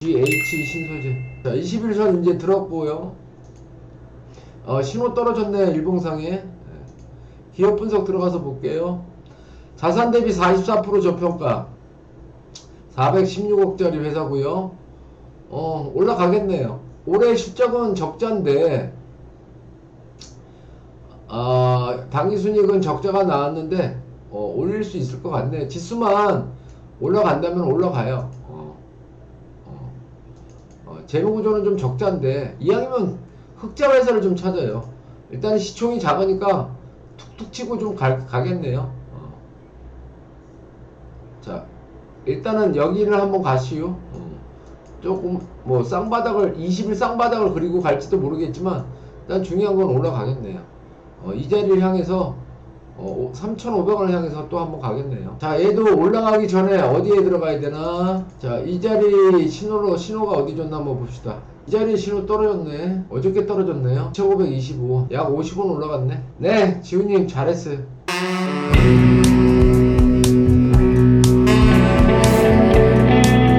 GH 신소재. 자, 21선 이제 들었고요. 어, 신호 떨어졌네, 일봉상에. 네. 기업 분석 들어가서 볼게요. 자산 대비 44% 저평가. 416억짜리 회사고요. 어, 올라가겠네요. 올해 실적은 적자인데, 아, 당기순이익은 적자가 나왔는데, 어, 올릴 수 있을 것 같네. 지수만 올라간다면 올라가요. 어, 어, 어, 재무구조는 좀 적자인데, 이왕이면 흑자 회사를 좀 찾아요. 일단 시총이 작으니까 툭툭 치고 좀 가, 가겠네요. 어. 자, 일단은 여기를 한번 가시오. 어. 조금 뭐 쌍바닥을 20일 쌍바닥을 그리고 갈지도 모르겠지만 일단 중요한 건 올라가겠네요. 어, 이 자리를 향해서 어, 3,500원을 향해서 또 한번 가겠네요. 자, 얘도 올라가기 전에 어디에 들어가야 되나? 자, 이 자리 신호로 신호가 어디 줬나 한번 봅시다. 이 자리 신호 떨어졌네. 어저께 떨어졌네요. 1,525. 약 50원 올라갔네. 네, 지훈님 잘했어요.